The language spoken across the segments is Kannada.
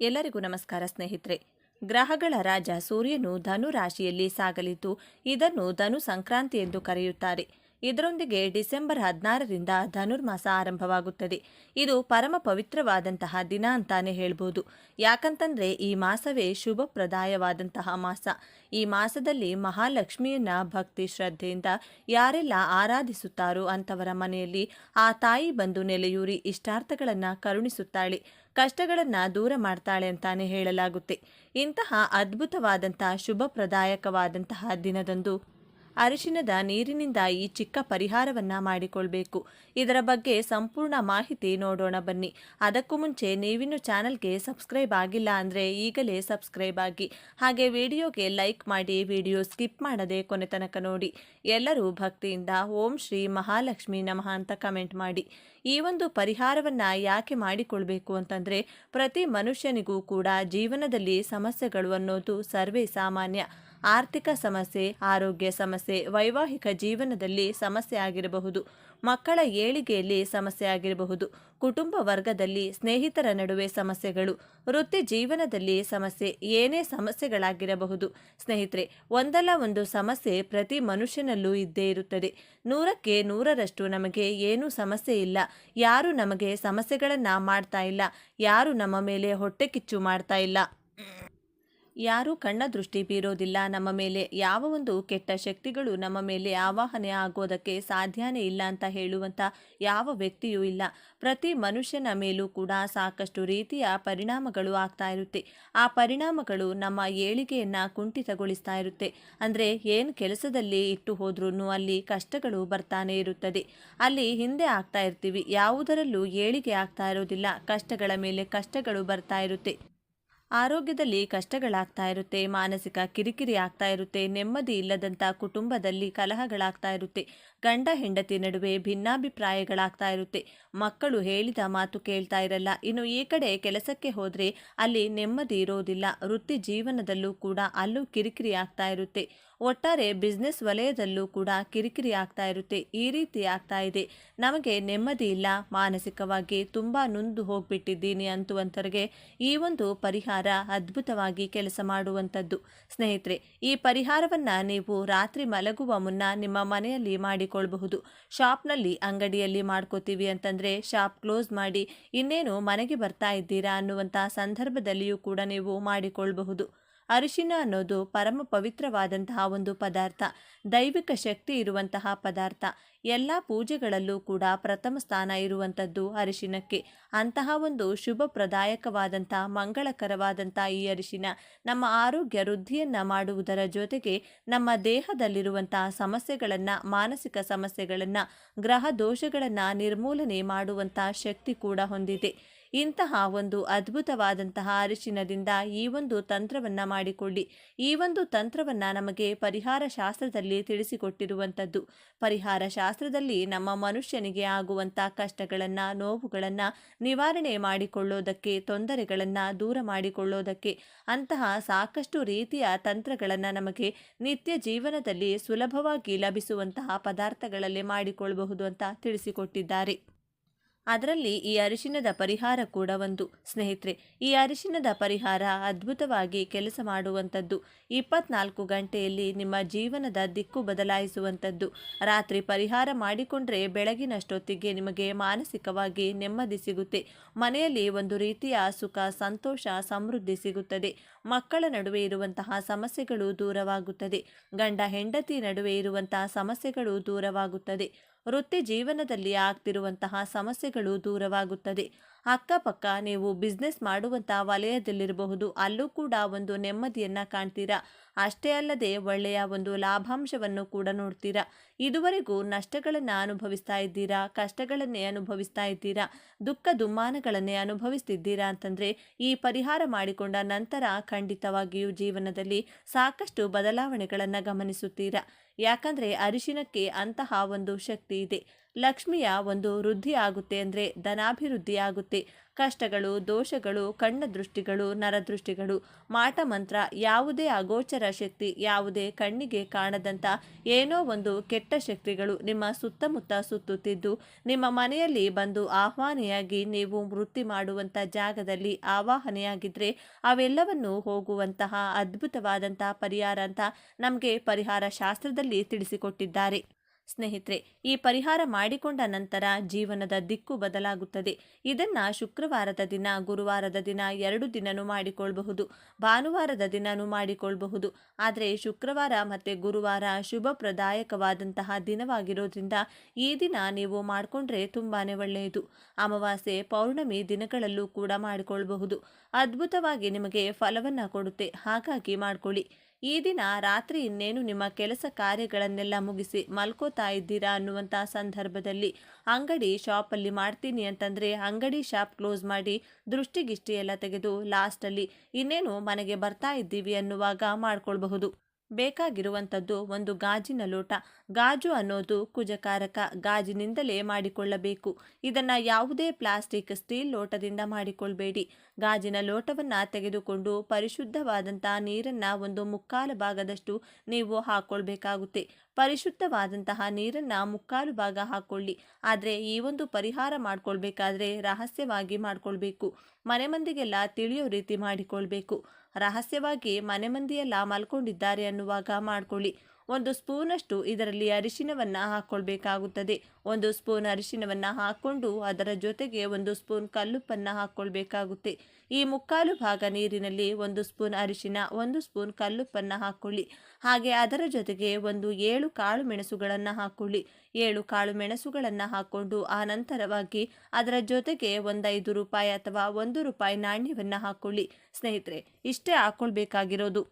ಎಲ್ಲರಿಗೂ ನಮಸ್ಕಾರ ಸ್ನೇಹಿತರೆ. ಗ್ರಹಗಳ ರಾಜ ಸೂರ್ಯನು ಧನು ರಾಶಿಯಲ್ಲಿ ಸಾಗಲಿದ್ದು, ಇದನ್ನು ಧನು ಸಂಕ್ರಾಂತಿ ಎಂದು ಕರೆಯುತ್ತಾರೆ. ಇದರೊಂದಿಗೆ ಡಿಸೆಂಬರ್ ಹದಿನಾರರಿಂದ ಧನುರ್ಮಾಸ ಆರಂಭವಾಗುತ್ತದೆ. ಇದು ಪರಮ ಪವಿತ್ರವಾದಂತಹ ದಿನ ಅಂತಾನೆ ಹೇಳ್ಬೋದು. ಯಾಕಂತಂದ್ರೆ ಈ ಮಾಸವೇ ಶುಭಪ್ರದಾಯವಾದಂತಹ ಮಾಸ. ಈ ಮಾಸದಲ್ಲಿ ಮಹಾಲಕ್ಷ್ಮಿಯನ್ನ ಭಕ್ತಿ ಶ್ರದ್ಧೆಯಿಂದ ಯಾರೆಲ್ಲ ಆರಾಧಿಸುತ್ತಾರೋ ಅಂಥವರ ಮನೆಯಲ್ಲಿ ಆ ತಾಯಿ ಬಂದು ನೆಲೆಯೂರಿ ಇಷ್ಟಾರ್ಥಗಳನ್ನ ಕರುಣಿಸುತ್ತಾಳೆ. ಕಷ್ಟಗಳನ್ನ ದೂರ ಮಾಡ್ತಾಳೆ ಅಂತಾನೆ ಹೇಳಲಾಗುತ್ತೆ. ಇಂತಹ ಅದ್ಭುತವಾದಂತಹ ಶುಭಪ್ರದಾಯಕವಾದಂತಹ ದಿನದಂದು ಅರಿಶಿನದ ನೀರಿನಿಂದ ಈ ಚಿಕ್ಕ ಪರಿಹಾರವನ್ನ ಮಾಡಿಕೊಳ್ಬೇಕು. ಇದರ ಬಗ್ಗೆ ಸಂಪೂರ್ಣ ಮಾಹಿತಿ ನೋಡೋಣ ಬನ್ನಿ. ಅದಕ್ಕೂ ಮುಂಚೆ ನೀವಿನ್ನು ಚಾನಲ್ಗೆ ಸಬ್ಸ್ಕ್ರೈಬ್ ಆಗಿಲ್ಲ ಅಂದರೆ ಈಗಲೇ ಸಬ್ಸ್ಕ್ರೈಬ್ ಆಗಿ. ಹಾಗೆ ವಿಡಿಯೋಗೆ ಲೈಕ್ ಮಾಡಿ ವಿಡಿಯೋ ಸ್ಕಿಪ್ ಮಾಡದೆ ಕೊನೆ ತನಕ ನೋಡಿ. ಎಲ್ಲರೂ ಭಕ್ತಿಯಿಂದ ಓಂ ಶ್ರೀ ಮಹಾಲಕ್ಷ್ಮಿ ನಮಃ ಅಂತ ಕಮೆಂಟ್ ಮಾಡಿ. ಈ ಒಂದು ಪರಿಹಾರವನ್ನ ಯಾಕೆ ಮಾಡಿಕೊಳ್ಬೇಕು ಅಂತಂದ್ರೆ ಪ್ರತಿ ಮನುಷ್ಯನಿಗೂ ಕೂಡ ಜೀವನದಲ್ಲಿ ಸಮಸ್ಯೆಗಳು ಅನ್ನೋದು ಸರ್ವೇ ಸಾಮಾನ್ಯ. ಆರ್ಥಿಕ ಸಮಸ್ಯೆ, ಆರೋಗ್ಯ ಸಮಸ್ಯೆ, ವೈವಾಹಿಕ ಜೀವನದಲ್ಲಿ ಸಮಸ್ಯೆ ಆಗಿರಬಹುದು. ಮಕ್ಕಳ ಏಳಿಗೆಯಲ್ಲಿ ಸಮಸ್ಯೆ ಆಗಿರಬಹುದು. ಕುಟುಂಬ ವರ್ಗದಲ್ಲಿ ಸ್ನೇಹಿತರ ನಡುವೆ ಸಮಸ್ಯೆಗಳು. ವೃತ್ತಿ ಜೀವನದಲ್ಲಿ ಸಮಸ್ಯೆ ಏನೇ ಸಮಸ್ಯೆಗಳಾಗಿರಬಹುದು. ಸ್ನೇಹಿತರೆ, ಒಂದಲ್ಲ ಒಂದು ಸಮಸ್ಯೆ ಪ್ರತಿ ಮನುಷ್ಯನಲ್ಲೂ ಇದ್ದೇ ಇರುತ್ತದೆ. ನೂರಕ್ಕೆ ನೂರರಷ್ಟು ನಮಗೆ ಏನೂ ಸಮಸ್ಯೆ ಇಲ್ಲ. ಯಾರು ನಮಗೆ ಸಮಸ್ಯೆಗಳನ್ನು ಮಾಡ್ತಾ ಇಲ್ಲ. ಯಾರು ನಮ್ಮ ಮೇಲೆ ಹೊಟ್ಟೆ ಕಿಚ್ಚು ಮಾಡ್ತಾ ಇಲ್ಲ. ಯಾರೂ ಕಣ್ಣ ದೃಷ್ಟಿ ಬೀರೋದಿಲ್ಲ. ನಮ್ಮ ಮೇಲೆ ಯಾವ ಒಂದು ಕೆಟ್ಟ ಶಕ್ತಿಗಳು ನಮ್ಮ ಮೇಲೆ ಆವಾಹನೆ ಆಗೋದಕ್ಕೆ ಸಾಧ್ಯನೇ ಇಲ್ಲ ಅಂತ ಹೇಳುವಂಥ ಯಾವ ವ್ಯಕ್ತಿಯೂ ಇಲ್ಲ. ಪ್ರತಿ ಮನುಷ್ಯನ ಮೇಲೂ ಕೂಡ ಸಾಕಷ್ಟು ರೀತಿಯ ಪರಿಣಾಮಗಳು ಆಗ್ತಾ ಇರುತ್ತೆ. ಆ ಪರಿಣಾಮಗಳು ನಮ್ಮ ಏಳಿಗೆಯನ್ನು ಕುಂಠಿತಗೊಳಿಸ್ತಾ ಇರುತ್ತೆ. ಅಂದರೆ ಏನು ಕೆಲಸದಲ್ಲಿ ಇಟ್ಟು ಹೋದ್ರೂ ಅಲ್ಲಿ ಕಷ್ಟಗಳು ಬರ್ತಾನೆ ಇರುತ್ತದೆ. ಅಲ್ಲಿ ಹಿಂದೆ ಆಗ್ತಾ ಇರ್ತೀವಿ. ಯಾವುದರಲ್ಲೂ ಏಳಿಗೆ ಆಗ್ತಾ ಇರೋದಿಲ್ಲ. ಕಷ್ಟಗಳ ಮೇಲೆ ಕಷ್ಟಗಳು ಬರ್ತಾ ಇರುತ್ತೆ. ಆರೋಗ್ಯದಲ್ಲಿ ಕಷ್ಟಗಳಾಗ್ತಾ ಇರುತ್ತೆ, ಮಾನಸಿಕ ಕಿರಿಕಿರಿ ಆಗ್ತಾ ಇರುತ್ತೆ, ನೆಮ್ಮದಿ ಇಲ್ಲದಂಥ ಕುಟುಂಬದಲ್ಲಿ ಕಲಹಗಳಾಗ್ತಾ ಇರುತ್ತೆ, ಗಂಡ ಹೆಂಡತಿ ನಡುವೆ ಭಿನ್ನಾಭಿಪ್ರಾಯಗಳಾಗ್ತಾ ಇರುತ್ತೆ, ಮಕ್ಕಳು ಹೇಳಿದ ಮಾತು ಕೇಳ್ತಾ ಇರಲ್ಲ, ಇನ್ನು ಈ ಕಡೆ ಕೆಲಸಕ್ಕೆ ಹೋದರೆ ಅಲ್ಲಿ ನೆಮ್ಮದಿ ಇರೋದಿಲ್ಲ, ವೃತ್ತಿ ಜೀವನದಲ್ಲೂ ಕೂಡ ಅಲ್ಲೂ ಕಿರಿಕಿರಿ ಆಗ್ತಾ ಇರುತ್ತೆ. ಒಟ್ಟಾರೆ ಬಿಸ್ನೆಸ್ ವಲಯದಲ್ಲೂ ಕೂಡ ಕಿರಿಕಿರಿ ಆಗ್ತಾ ಇರುತ್ತೆ. ಈ ರೀತಿ ಆಗ್ತಾ ಇದೆ. ನಮಗೆ ನೆಮ್ಮದಿ ಇಲ್ಲ. ಮಾನಸಿಕವಾಗಿ ತುಂಬ ನೊಂದು ಹೋಗ್ಬಿಟ್ಟಿದ್ದೀನಿ ಅಂತುವಂತರಿಗೆ ಈ ಒಂದು ಪರಿಹಾರ ಅದ್ಭುತವಾಗಿ ಕೆಲಸ ಮಾಡುವಂಥದ್ದು. ಸ್ನೇಹಿತರೆ, ಈ ಪರಿಹಾರವನ್ನು ನೀವು ರಾತ್ರಿ ಮಲಗುವ ಮುನ್ನ ನಿಮ್ಮ ಮನೆಯಲ್ಲಿ ಮಾಡಿಕೊಳ್ಳಬಹುದು ಶಾಪ್ನಲ್ಲಿ ಅಂಗಡಿಯಲ್ಲಿ ಮಾಡ್ಕೋತೀವಿ ಅಂತಂದರೆ ಶಾಪ್ ಕ್ಲೋಸ್ ಮಾಡಿ ಇನ್ನೇನು ಮನೆಗೆ ಬರ್ತಾ ಇದ್ದೀರಾ ಅನ್ನುವಂಥ ಸಂದರ್ಭದಲ್ಲಿಯೂ ಕೂಡ ನೀವು ಮಾಡಿಕೊಳ್ಳಬಹುದು ಅರಿಶಿನ ಅನ್ನೋದು ಪರಮ ಪವಿತ್ರವಾದಂತಹ ಒಂದು ಪದಾರ್ಥ. ದೈವಿಕ ಶಕ್ತಿ ಇರುವಂತಹ ಪದಾರ್ಥ. ಎಲ್ಲ ಪೂಜೆಗಳಲ್ಲೂ ಕೂಡ ಪ್ರಥಮ ಸ್ಥಾನ ಇರುವಂಥದ್ದು ಅರಿಶಿನಕ್ಕೆ. ಅಂತಹ ಒಂದು ಶುಭ ಪ್ರದಾಯಕವಾದಂಥ, ಮಂಗಳಕರವಾದಂಥ ಈ ಅರಿಶಿನ ನಮ್ಮ ಆರೋಗ್ಯ ವೃದ್ಧಿಯನ್ನು ಮಾಡುವುದರ ಜೊತೆಗೆ ನಮ್ಮ ದೇಹದಲ್ಲಿರುವಂತಹ ಸಮಸ್ಯೆಗಳನ್ನು, ಮಾನಸಿಕ ಸಮಸ್ಯೆಗಳನ್ನು, ಗ್ರಹ ದೋಷಗಳನ್ನು ನಿರ್ಮೂಲನೆ ಮಾಡುವಂಥ ಶಕ್ತಿ ಕೂಡ ಹೊಂದಿದೆ. ಇಂತಹ ಒಂದು ಅದ್ಭುತವಾದಂತಹ ಅರಿಶಿನದಿಂದ ಈ ಒಂದು ತಂತ್ರವನ್ನು ಮಾಡಿಕೊಳ್ಳಿ. ಈ ಒಂದು ತಂತ್ರವನ್ನು ನಮಗೆ ಪರಿಹಾರ ಶಾಸ್ತ್ರದಲ್ಲಿ ತಿಳಿಸಿಕೊಟ್ಟಿರುವಂಥದ್ದು. ಪರಿಹಾರ ಶಾಸ್ತ್ರದಲ್ಲಿ ನಮ್ಮ ಮನುಷ್ಯನಿಗೆ ಆಗುವಂಥ ಕಷ್ಟಗಳನ್ನು, ನೋವುಗಳನ್ನು ನಿವಾರಣೆ ಮಾಡಿಕೊಳ್ಳೋದಕ್ಕೆ, ತೊಂದರೆಗಳನ್ನು ದೂರ ಮಾಡಿಕೊಳ್ಳೋದಕ್ಕೆ, ಅಂತಹ ಸಾಕಷ್ಟು ರೀತಿಯ ತಂತ್ರಗಳನ್ನು ನಮಗೆ ನಿತ್ಯ ಜೀವನದಲ್ಲಿ ಸುಲಭವಾಗಿ ಲಭಿಸುವಂತಹ ಪದಾರ್ಥಗಳಲ್ಲಿ ಮಾಡಿಕೊಳ್ಳಬಹುದು ಅಂತ ತಿಳಿಸಿಕೊಟ್ಟಿದ್ದಾರೆ. ಅದರಲ್ಲಿ ಈ ಅರಿಶಿನದ ಪರಿಹಾರ ಕೂಡ ಒಂದು. ಸ್ನೇಹಿತರೆ, ಈ ಅರಿಶಿನದ ಪರಿಹಾರ ಅದ್ಭುತವಾಗಿ ಕೆಲಸ ಮಾಡುವಂಥದ್ದು. ಇಪ್ಪತ್ನಾಲ್ಕು ಗಂಟೆಯಲ್ಲಿ ನಿಮ್ಮ ಜೀವನದ ದಿಕ್ಕು ಬದಲಾಯಿಸುವಂಥದ್ದು. ರಾತ್ರಿ ಪರಿಹಾರ ಮಾಡಿಕೊಂಡ್ರೆ ಬೆಳಗಿನಷ್ಟೊತ್ತಿಗೆ ನಿಮಗೆ ಮಾನಸಿಕವಾಗಿ ನೆಮ್ಮದಿ ಸಿಗುತ್ತೆ. ಮನೆಯಲ್ಲಿ ಒಂದು ರೀತಿಯ ಸುಖ, ಸಂತೋಷ, ಸಮೃದ್ಧಿ ಸಿಗುತ್ತದೆ. ಮಕ್ಕಳ ನಡುವೆ ಇರುವಂತಹ ಸಮಸ್ಯೆಗಳು ದೂರವಾಗುತ್ತದೆ. ಗಂಡ ಹೆಂಡತಿ ನಡುವೆ ಇರುವಂತಹ ಸಮಸ್ಯೆಗಳು ದೂರವಾಗುತ್ತದೆ. ವೃತ್ತಿ ಜೀವನದಲ್ಲಿ ಆಗ್ತಿರುವಂತಹ ಸಮಸ್ಯೆಗಳು ದೂರವಾಗುತ್ತದೆ. ಅಕ್ಕಪಕ್ಕ ನೀವು ಬಿಸ್ನೆಸ್ ಮಾಡುವಂಥ ವಲಯದಲ್ಲಿರಬಹುದು. ಅಲ್ಲೂ ಕೂಡ ಒಂದು ನೆಮ್ಮದಿಯನ್ನು ಕಾಣ್ತೀರಾ? ಅಷ್ಟೇ ಅಲ್ಲದೆ ಒಳ್ಳೆಯ ಒಂದು ಲಾಭಾಂಶವನ್ನು ಕೂಡ ನೋಡ್ತೀರಾ? ಇದುವರೆಗೂ ನಷ್ಟಗಳನ್ನು ಅನುಭವಿಸ್ತಾ ಇದ್ದೀರಾ? ಕಷ್ಟಗಳನ್ನೇ ಅನುಭವಿಸ್ತಾ ಇದ್ದೀರಾ? ದುಃಖ ದುಮ್ಮಾನಗಳನ್ನೇ ಅನುಭವಿಸ್ತಿದ್ದೀರಾ ಅಂತಂದರೆ ಈ ಪರಿಹಾರ ಮಾಡಿಕೊಂಡ ನಂತರ ಖಂಡಿತವಾಗಿಯೂ ಜೀವನದಲ್ಲಿ ಸಾಕಷ್ಟು ಬದಲಾವಣೆಗಳನ್ನು ಗಮನಿಸುತ್ತೀರಾ? ಯಾಕಂದರೆ ಅರಿಶಿನಕ್ಕೆ ಅಂತಹ ಒಂದು ಶಕ್ತಿ ಇದೆ. ಲಕ್ಷ್ಮಿಯ ಒಂದು ವೃದ್ಧಿ ಆಗುತ್ತೆ ಅಂದರೆ ಧನಾಭಿವೃದ್ಧಿ ಆಗುತ್ತೆ. ಕಷ್ಟಗಳು, ದೋಷಗಳು ಕಣ್ಣ ದೃಷ್ಟಿಗಳು ನರದೃಷ್ಟಿಗಳು. ಮಾಟ ಮಂತ್ರ ಯಾವುದೇ ಅಗೋಚರ ಶಕ್ತಿ, ಯಾವುದೇ ಕಣ್ಣಿಗೆ ಕಾಣದಂತ ಏನೋ ಒಂದು ಕೆಟ್ಟ ಶಕ್ತಿಗಳು ನಿಮ್ಮ ಸುತ್ತಮುತ್ತ ಸುತ್ತುತ್ತಿದ್ದು, ನಿಮ್ಮ ಮನೆಯಲ್ಲಿ ಬಂದು ಆಹ್ವಾನಿಯಾಗಿ ನೀವು ವೃತ್ತಿ ಮಾಡುವಂಥ ಜಾಗದಲ್ಲಿ ಆವಾಹನೆಯಾಗಿದ್ದರೆ ಅವೆಲ್ಲವನ್ನು ಹೋಗುವಂತಹ ಅದ್ಭುತವಾದಂತಹ ಪರಿಹಾರ ಅಂತ ನಮಗೆ ಪರಿಹಾರ ಶಾಸ್ತ್ರದಲ್ಲಿ ತಿಳಿಸಿಕೊಟ್ಟಿದ್ದಾರೆ. ಸ್ನೇಹಿತರೆ, ಈ ಪರಿಹಾರ ಮಾಡಿಕೊಂಡ ನಂತರ ಜೀವನದ ದಿಕ್ಕು ಬದಲಾಗುತ್ತದೆ. ಇದನ್ನ ಶುಕ್ರವಾರದ ದಿನ, ಗುರುವಾರದ ದಿನ ಎರಡು ದಿನನೂ ಮಾಡಿಕೊಳ್ಳಬಹುದು ಭಾನುವಾರದ ದಿನನೂ ಮಾಡಿಕೊಳ್ಳಬಹುದು ಆದರೆ ಶುಕ್ರವಾರ ಮತ್ತು ಗುರುವಾರ ಶುಭ ಪ್ರದಾಯಕವಾದಂತಹ ದಿನವಾಗಿರೋದ್ರಿಂದ ಈ ದಿನ ನೀವು ಮಾಡಿಕೊಂಡ್ರೆ ತುಂಬಾ ಒಳ್ಳೆಯದು. ಅಮಾವಾಸ್ಯೆ, ಪೌರ್ಣಮಿ ದಿನಗಳಲ್ಲೂ ಕೂಡ ಮಾಡಿಕೊಳ್ಳಬಹುದು ಅದ್ಭುತವಾಗಿ ನಿಮಗೆ ಫಲವನ್ನು ಕೊಡುತ್ತೆ. ಹಾಗಾಗಿ ಮಾಡ್ಕೊಳ್ಳಿ. ಈ ದಿನ ರಾತ್ರಿ ಇನ್ನೇನು ನಿಮ್ಮ ಕೆಲಸ ಕಾರ್ಯಗಳನ್ನೆಲ್ಲ ಮುಗಿಸಿ ಮಲ್ಕೋತಾ ಇದ್ದೀರಾ ಅನ್ನುವಂಥ ಸಂದರ್ಭದಲ್ಲಿ ಅಂಗಡಿ ಶಾಪಲ್ಲಿ ಮಾಡ್ತೀನಿ ಅಂತಂದರೆ ಅಂಗಡಿ ಶಾಪ್ ಕ್ಲೋಸ್ ಮಾಡಿ ದೃಷ್ಟಿಗಿಷ್ಟಿ ಎಲ್ಲ ತೆಗೆದು ಲಾಸ್ಟಲ್ಲಿ ಇನ್ನೇನು ಮನೆಗೆ ಬರ್ತಾ ಇದ್ದೀವಿ ಅನ್ನುವಾಗ ಮಾಡ್ಕೊಳ್ಬಹುದು. ಬೇಕಾಗಿರುವಂಥದ್ದು ಒಂದು ಗಾಜಿನ ಲೋಟ. ಗಾಜು ಅನ್ನೋದು ಕುಜಕಾರಕ ಗಾಜಿನಿಂದಲೇ ಮಾಡಿಕೊಳ್ಳಬೇಕು. ಇದನ್ನು ಯಾವುದೇ ಪ್ಲಾಸ್ಟಿಕ್ ಸ್ಟೀಲ್ ಲೋಟದಿಂದ ಮಾಡಿಕೊಳ್ಬೇಡಿ. ಗಾಜಿನ ಲೋಟವನ್ನು ತೆಗೆದುಕೊಂಡು ಪರಿಶುದ್ಧವಾದಂಥ ನೀರನ್ನು ಒಂದು ಮುಕ್ಕಾಲು ಭಾಗದಷ್ಟು ನೀವು ಹಾಕ್ಕೊಳ್ಬೇಕಾಗುತ್ತೆ ಪರಿಶುದ್ಧವಾದಂತಹ ನೀರನ್ನು ಮುಕ್ಕಾಲು ಭಾಗ ಹಾಕೊಳ್ಳಿ. ಆದರೆ ಈ ಒಂದು ಪರಿಹಾರ ಮಾಡ್ಕೊಳ್ಬೇಕಾದ್ರೆ ರಹಸ್ಯವಾಗಿ ಮಾಡ್ಕೊಳ್ಬೇಕು. ಮನೆ ಮಂದಿಗೆಲ್ಲ ತಿಳಿಯೋ ರೀತಿ ಮಾಡಿಕೊಳ್ಬೇಕು. ರಹಸ್ಯವಾಗಿ ಮನೆ ಮಂದಿಯೆಲ್ಲ ಮಲ್ಕೊಂಡಿದ್ದಾರೆ ಅನ್ನುವಾಗ ಮಾಡ್ಕೊಳ್ಳಿ. ಒಂದು ಸ್ಪೂನಷ್ಟು ಇದರಲ್ಲಿ ಅರಿಶಿನವನ್ನು ಹಾಕ್ಕೊಳ್ಬೇಕಾಗುತ್ತದೆ ಒಂದು ಸ್ಪೂನ್ ಅರಿಶಿನವನ್ನು ಹಾಕ್ಕೊಂಡು ಅದರ ಜೊತೆಗೆ ಒಂದು ಸ್ಪೂನ್ ಕಲ್ಲುಪ್ಪನ್ನು ಹಾಕ್ಕೊಳ್ಬೇಕಾಗುತ್ತೆ ಈ ಮುಕ್ಕಾಲು ಭಾಗ ನೀರಿನಲ್ಲಿ ಒಂದು ಸ್ಪೂನ್ ಅರಿಶಿನ ಒಂದು ಸ್ಪೂನ್ ಕಲ್ಲುಪ್ಪನ್ನು ಹಾಕ್ಕೊಳ್ಳಿ ಹಾಗೆ ಅದರ ಜೊತೆಗೆ ಒಂದು ಏಳು ಕಾಳು ಮೆಣಸುಗಳನ್ನು ಹಾಕ್ಕೊಳ್ಳಿ ಏಳು ಕಾಳು ಮೆಣಸುಗಳನ್ನು ಹಾಕ್ಕೊಂಡು ಆನಂತರವಾಗಿ ನಂತರವಾಗಿ ಅದರ ಜೊತೆಗೆ ಒಂದೈದು ರೂಪಾಯಿ ಅಥವಾ ಒಂದು ರೂಪಾಯಿ ನಾಣ್ಯವನ್ನು ಹಾಕ್ಕೊಳ್ಳಿ ಸ್ನೇಹಿತರೆ, ಇಷ್ಟೇ ಹಾಕ್ಕೊಳ್ಬೇಕಾಗಿರೋದು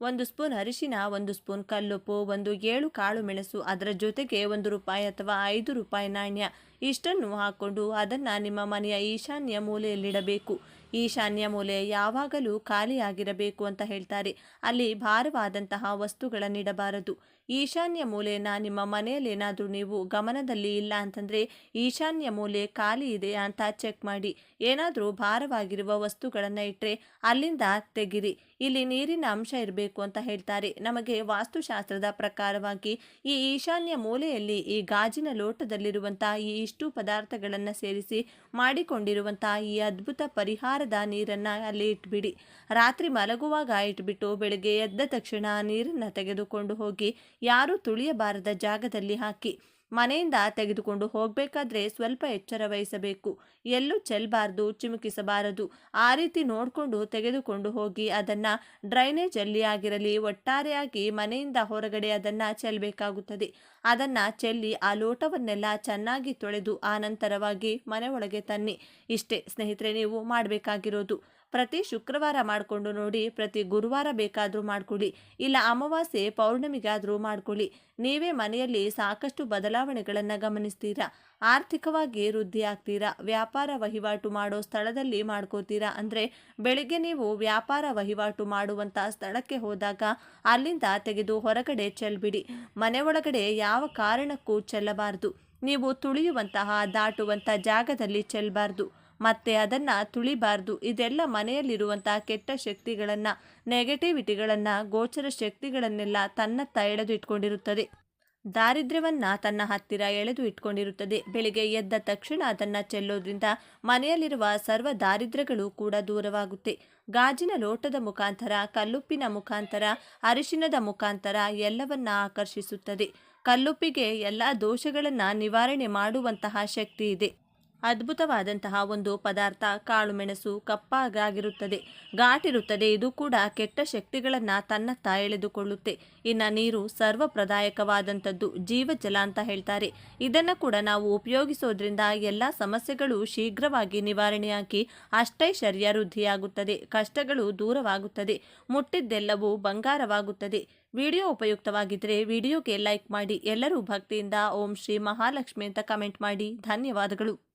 ಒಂದು ಸ್ಪೂನ್ ಅರಿಶಿನ, ಒಂದು ಸ್ಪೂನ್ ಕಲ್ಲುಪ್ಪು, ಒಂದು ಏಳು ಕಾಳು ಮೆಣಸು, ಅದರ ಜೊತೆಗೆ ಒಂದು ರೂಪಾಯಿ ಅಥವಾ ಐದು ರೂಪಾಯಿ ನಾಣ್ಯ. ಇಷ್ಟನ್ನು ಹಾಕ್ಕೊಂಡು ಅದನ್ನು ನಿಮ್ಮ ಮನೆಯ ಈಶಾನ್ಯ ಮೂಲೆಯಲ್ಲಿಡಬೇಕು. ಈಶಾನ್ಯ ಮೂಲೆ ಯಾವಾಗಲೂ ಖಾಲಿಯಾಗಿರಬೇಕು ಅಂತ ಹೇಳ್ತಾರೆ. ಅಲ್ಲಿ ಭಾರವಾದಂತಹ ವಸ್ತುಗಳನ್ನಿಡಬಾರದು ಈಶಾನ್ಯ ಮೂಲೆಯನ್ನು ನಿಮ್ಮ ಮನೆಯಲ್ಲೇನಾದರೂ ನೀವು ಗಮನದಲ್ಲಿ ಇಲ್ಲ ಅಂತಂದರೆ ಈಶಾನ್ಯ ಮೂಲೆ ಖಾಲಿ ಇದೆ ಅಂತ ಚೆಕ್ ಮಾಡಿ. ಏನಾದರೂ ಭಾರವಾಗಿರುವ ವಸ್ತುಗಳನ್ನು ಇಟ್ಟರೆ ಅಲ್ಲಿಂದ ತೆಗಿರಿ. ಇಲ್ಲಿ ನೀರಿನ ಅಂಶ ಇರಬೇಕು ಅಂತ ಹೇಳ್ತಾರೆ. ನಮಗೆ ವಾಸ್ತುಶಾಸ್ತ್ರದ ಪ್ರಕಾರವಾಗಿ ಈ ಈಶಾನ್ಯ ಮೂಲೆಯಲ್ಲಿ ಈ ಗಾಜಿನ ಲೋಟದಲ್ಲಿರುವಂತಹ ಈ ಇಷ್ಟು ಪದಾರ್ಥಗಳನ್ನು ಸೇರಿಸಿ ಮಾಡಿಕೊಂಡಿರುವಂತಹ ಈ ಅದ್ಭುತ ಪರಿಹಾರದ ನೀರನ್ನು ಅಲ್ಲಿ ಇಟ್ಬಿಡಿ. ರಾತ್ರಿ ಮಲಗುವಾಗ ಇಟ್ಬಿಟ್ಟು ಬೆಳಗ್ಗೆ ಎದ್ದ ತಕ್ಷಣ ನೀರನ್ನು ತೆಗೆದುಕೊಂಡು ಹೋಗಿ ಯಾರೂ ತುಳಿಯಬಾರದ ಜಾಗದಲ್ಲಿ ಹಾಕಿ. ಮನೆಯಿಂದ ತೆಗೆದುಕೊಂಡು ಹೋಗಬೇಕಾದ್ರೆ ಸ್ವಲ್ಪ ಎಚ್ಚರ ವಹಿಸಬೇಕು. ಎಲ್ಲೂ ಚೆಲ್ಲಬಾರ್ದು ಚಿಮುಕಿಸಬಾರದು. ಆ ರೀತಿ ನೋಡಿಕೊಂಡು ತೆಗೆದುಕೊಂಡು ಹೋಗಿ ಅದನ್ನು ಡ್ರೈನೇಜಲ್ಲಿ ಆಗಿರಲಿ ಒಟ್ಟಾರೆಯಾಗಿ ಮನೆಯಿಂದ ಹೊರಗಡೆ ಅದನ್ನು ಚೆಲ್ಲಬೇಕಾಗುತ್ತದೆ ಅದನ್ನು ಚೆಲ್ಲಿ ಆ ಲೋಟವನ್ನೆಲ್ಲ ಚೆನ್ನಾಗಿ ತೊಳೆದು ಆ ನಂತರವಾಗಿ ಮನೆ ತನ್ನಿ. ಇಷ್ಟೇ ಸ್ನೇಹಿತರೆ, ನೀವು ಮಾಡಬೇಕಾಗಿರೋದು. ಪ್ರತಿ ಶುಕ್ರವಾರ ಮಾಡಿಕೊಂಡು ನೋಡಿ, ಪ್ರತಿ ಗುರುವಾರ ಬೇಕಾದರೂ ಮಾಡ್ಕೊಳ್ಳಿ. ಇಲ್ಲ, ಅಮಾವಾಸ್ಯೆ ಪೌರ್ಣಮಿಗಾದರೂ ಮಾಡ್ಕೊಳ್ಳಿ. ನೀವೇ ಮನೆಯಲ್ಲಿ ಸಾಕಷ್ಟು ಬದಲಾವಣೆಗಳನ್ನು ಗಮನಿಸ್ತೀರಾ? ಆರ್ಥಿಕವಾಗಿ ವೃದ್ಧಿ ಆಗ್ತೀರಾ? ವ್ಯಾಪಾರ ವಹಿವಾಟು ಮಾಡೋ ಸ್ಥಳದಲ್ಲಿ ಮಾಡ್ಕೋತೀರಾ? ಅಂದರೆ ಬೆಳಿಗ್ಗೆ ನೀವು ವ್ಯಾಪಾರ ವಹಿವಾಟು ಮಾಡುವಂಥ ಸ್ಥಳಕ್ಕೆ ಹೋದಾಗ ಅಲ್ಲಿಂದ ತೆಗೆದು ಹೊರಗಡೆ ಚೆಲ್ಬಿಡಿ. ಮನೆ ಒಳಗಡೆ ಯಾವ ಕಾರಣಕ್ಕೂ ಚೆಲ್ಲಬಾರದು. ನೀವು ತುಳಿಯುವಂತಹ ದಾಟುವಂಥ ಜಾಗದಲ್ಲಿ ಚೆಲ್ಲಬಾರ್ದು ಮತ್ತೆ ಅದನ್ನು ತುಳಿಬಾರ್ದು. ಇದೆಲ್ಲ ಮನೆಯಲ್ಲಿರುವಂತಹ ಕೆಟ್ಟ ಶಕ್ತಿಗಳನ್ನು ನೆಗೆಟಿವಿಟಿಗಳನ್ನು ಗೋಚರ ಶಕ್ತಿಗಳನ್ನೆಲ್ಲ ತನ್ನತ್ತ ಎಳೆದು ಇಟ್ಕೊಂಡಿರುತ್ತದೆ. ದಾರಿದ್ರ್ಯವನ್ನು ತನ್ನ ಹತ್ತಿರ ಎಳೆದು ಇಟ್ಕೊಂಡಿರುತ್ತದೆ. ಬೆಳಿಗ್ಗೆ ಎದ್ದ ತಕ್ಷಣ ಅದನ್ನು ಚೆಲ್ಲೋದ್ರಿಂದ ಮನೆಯಲ್ಲಿರುವ ಸರ್ವ ದಾರಿದ್ರ್ಯಗಳು ಕೂಡ ದೂರವಾಗುತ್ತೆ. ಗಾಜಿನ ಲೋಟದ ಮುಖಾಂತರ, ಕಲ್ಲುಪ್ಪಿನ ಮುಖಾಂತರ ಅರಿಶಿನದ ಮುಖಾಂತರ ಎಲ್ಲವನ್ನ ಆಕರ್ಷಿಸುತ್ತದೆ. ಕಲ್ಲುಪ್ಪಿಗೆ ಎಲ್ಲ ದೋಷಗಳನ್ನು ನಿವಾರಣೆ ಮಾಡುವಂತಹ ಶಕ್ತಿ ಇದೆ. ಅದ್ಭುತವಾದಂತಹ ಒಂದು ಪದಾರ್ಥ ಕಾಳುಮೆಣಸು ಕಪ್ಪಾಗಿರುತ್ತದೆ. ಘಾಟಿರುತ್ತದೆ. ಇದು ಕೂಡ ಕೆಟ್ಟ ಶಕ್ತಿಗಳನ್ನು ತನ್ನತ್ತ ಎಳೆದುಕೊಳ್ಳುತ್ತೆ. ಇನ್ನು ನೀರು ಸರ್ವಪ್ರದಾಯಕವಾದಂಥದ್ದು, ಜೀವಜಲ ಅಂತ ಹೇಳ್ತಾರೆ. ಇದನ್ನು ಕೂಡ ನಾವು ಉಪಯೋಗಿಸೋದ್ರಿಂದ ಎಲ್ಲ ಸಮಸ್ಯೆಗಳು ಶೀಘ್ರವಾಗಿ ನಿವಾರಣೆಯಾಗಿ ಅಷ್ಟೈಶ್ವರ್ಯ ವೃದ್ಧಿಯಾಗುತ್ತದೆ. ಕಷ್ಟಗಳು ದೂರವಾಗುತ್ತದೆ. ಮುಟ್ಟಿದ್ದೆಲ್ಲವೂ ಬಂಗಾರವಾಗುತ್ತದೆ. ವಿಡಿಯೋ ಉಪಯುಕ್ತವಾಗಿದ್ದರೆ ವಿಡಿಯೋಗೆ ಲೈಕ್ ಮಾಡಿ, ಎಲ್ಲರೂ ಭಕ್ತಿಯಿಂದ ಓಂ ಶ್ರೀ ಮಹಾಲಕ್ಷ್ಮಿ ಅಂತ ಕಮೆಂಟ್ ಮಾಡಿ. ಧನ್ಯವಾದಗಳು.